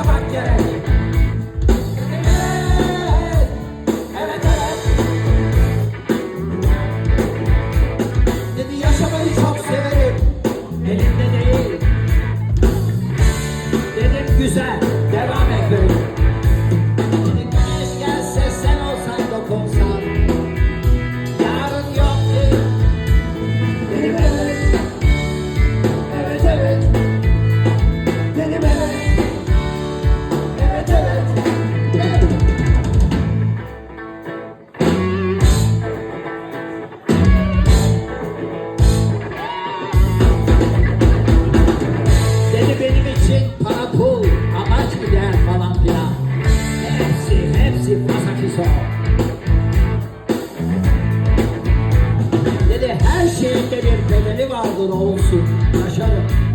yaşamak gerek. Dedi yaşamayı çok severim. Elimde değil. Dedim güzel. Gerçek para pul, amaç mı değer falan filan. Hepsi, hepsi pasakiso. Dedi her şeyin de bir bedeli vardır olsun. Yaşarım.